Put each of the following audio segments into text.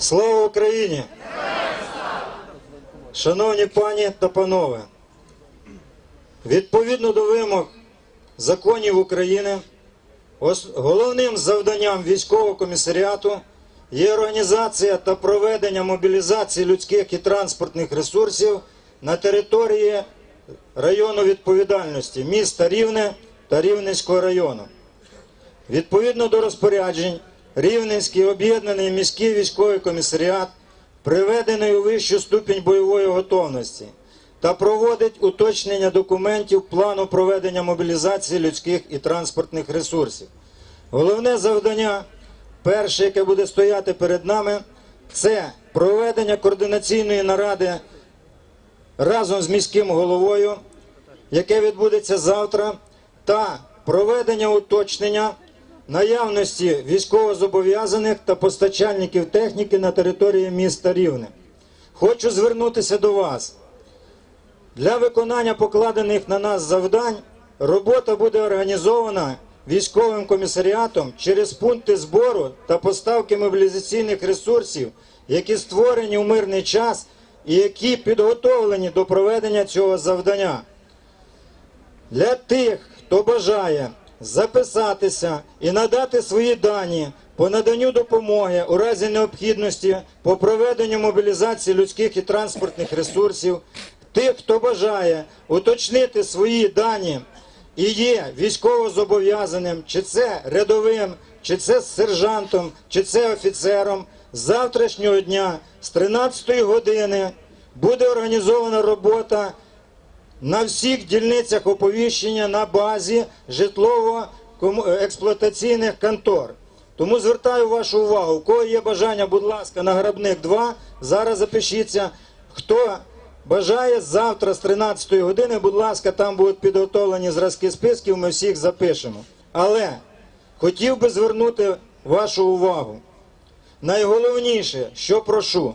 Слава Україні! Шановні пані та панове, відповідно до вимог законів України, головним завданням військового комісаріату є організація та проведення мобілізації людських і транспортних ресурсів на території району відповідальності міста Рівне та Рівненського району. Відповідно до розпоряджень, Рівненський об'єднаний міський військовий комісаріат приведений у вищу ступінь бойової готовності та проводить уточнення документів плану проведення мобілізації людських і транспортних ресурсів. Головне завдання, перше, яке буде стояти перед нами, це проведення координаційної наради разом з міським головою, яке відбудеться завтра, та проведення уточнення наявності військовозобов'язаних та постачальників техніки на території міста Рівне. Хочу звернутися до вас. Для виконання покладених на нас завдань робота буде організована військовим комісаріатом через пункти збору та поставки мобілізаційних ресурсів, які створені у мирний час і які підготовлені до проведення цього завдання. Для тих, хто бажає записатися і надати свої дані по наданню допомоги у разі необхідності по проведенню мобілізації людських і транспортних ресурсів, тих, хто бажає уточнити свої дані і є військовозобов'язаним, чи це рядовим, чи це сержантом, чи це офіцером, з завтрашнього дня з 13 години буде організована робота на всіх дільницях оповіщення на базі житлово-експлуатаційних контор. Тому звертаю вашу увагу, у кого є бажання, будь ласка, на грабник 2, зараз запишіться. Хто бажає завтра з 13 години, будь ласка, там будуть підготовлені зразки списків, ми всіх запишемо. Але хотів би звернути вашу увагу. Найголовніше, що прошу,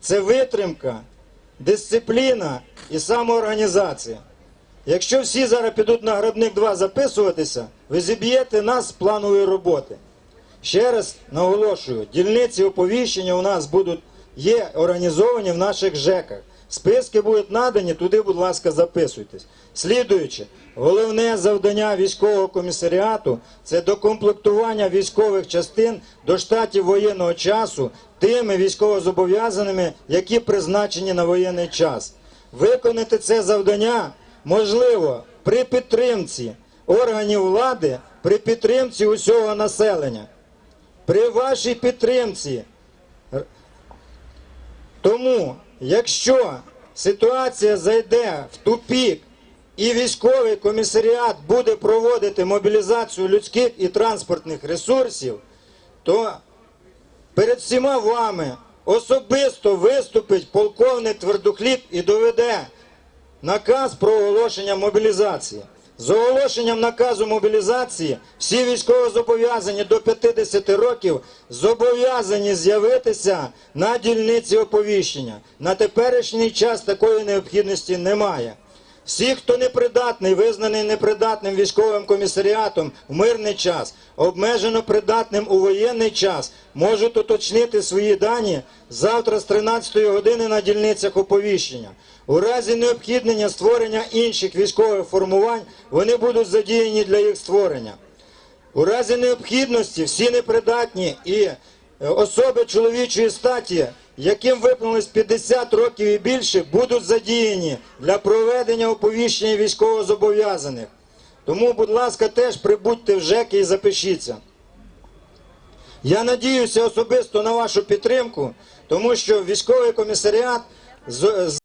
це витримка, дисципліна і самоорганізація. Якщо всі зараз підуть на грабник 2 записуватися, ви зіб'єте нас з планової роботи. Ще раз наголошую, дільниці оповіщення у нас будуть є організовані в наших ЖЕКах. Списки будуть надані, туди, будь ласка, записуйтесь. Слідуючи, головне завдання військового комісаріату це докомплектування військових частин до штатів воєнного часу тими військовозобов'язаними, які призначені на воєнний час. Виконати це завдання можливо при підтримці органів влади, при підтримці усього населення. При вашій підтримці тому, якщо ситуація зайде в тупік і військовий комісаріат буде проводити мобілізацію людських і транспортних ресурсів, то перед всіма вами особисто виступить полковник Твердохліб і доведе наказ про оголошення мобілізації. З оголошенням наказу мобілізації всі військовозобов'язані до 50 років зобов'язані з'явитися на дільниці оповіщення. На теперішній час такої необхідності немає. Всі, хто непридатний, визнаний непридатним військовим комісаріатом в мирний час, обмежено придатним у воєнний час, можуть уточнити свої дані завтра з 13 години на дільницях оповіщення. У разі необхіднення створення інших військових формувань вони будуть задіяні для їх створення. У разі необхідності всі непридатні і е, особи чоловічої статі, яким виповнилось 50 років і більше, будуть задіяні для проведення оповіщення військовозобов'язаних. Тому, будь ласка, теж прибудьте в ЖЕК і запишіться. Я надіюся особисто на вашу підтримку, тому що військовий комісаріат